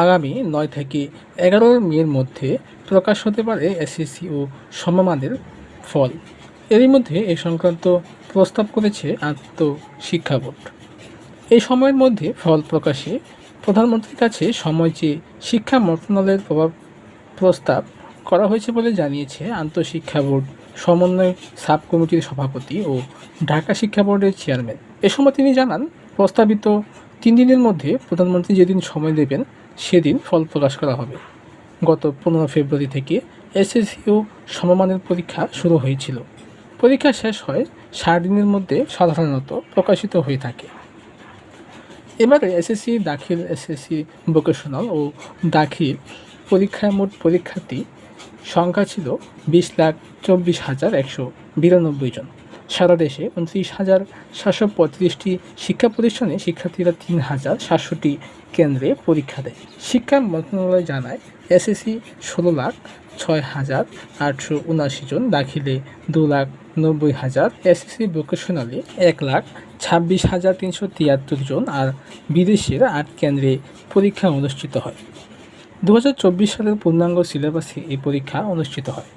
আগামী নয় থেকে এগারো মের মধ্যে প্রকাশ হতে পারে এসএসসি ও সমমানের ফল। এরই মধ্যে এ সংক্রান্ত প্রস্তাব করেছে আন্তঃশিক্ষা বোর্ড। এই সময়ের মধ্যে ফল প্রকাশে প্রধানমন্ত্রীর কাছে সময় চেয়ে শিক্ষা মন্ত্রণালয়ের প্রভাব প্রস্তাব করা হয়েছে বলে জানিয়েছে আন্তঃশিক্ষা বোর্ড সমন্বয় সাব কমিটির সভাপতি ও ঢাকা শিক্ষা বোর্ডের চেয়ারম্যান। এ সময় তিনি জানান, প্রস্তাবিত তিন দিনের মধ্যে প্রধানমন্ত্রী যেদিন সময় দেবেন, সেদিন ফল প্রকাশ করা হবে। গত পনেরো ফেব্রুয়ারি থেকে এসএসসি ও সমমানের পরীক্ষা শুরু হয়েছিল। পরীক্ষা শেষ হয় ষাট দিনের মধ্যে সাধারণত প্রকাশিত হয়ে থাকে। এবারে এসএসসি, দাখিল এসএসসি ভোকেশনাল ও দাখিল পরীক্ষায় মোট পরীক্ষার্থী সংখ্যা ছিল বিশ লাখ চব্বিশ হাজার একশো বিরানব্বই জন। সারা দেশে উনত্রিশ হাজার সাতশো পঁয়ত্রিশটি শিক্ষা প্রতিষ্ঠানে শিক্ষার্থীরা তিন হাজার সাতশোটি কেন্দ্রে পরীক্ষা দেয়। শিক্ষা মন্ত্রণালয় জানায়, এসএসসি ষোলো লাখ ছয় হাজার আটশো উনআশি জন, দাখিলে দু লাখ নব্বই হাজার, এসএসসি ভোকেশনালে এক লাখ ছাব্বিশ হাজার তিনশো তিয়াত্তর জন আর বিদেশের আট কেন্দ্রে পরীক্ষা অনুষ্ঠিত হয়। দু হাজার চব্বিশ সালের পূর্ণাঙ্গ সিলেবাসে এই পরীক্ষা অনুষ্ঠিত হয়।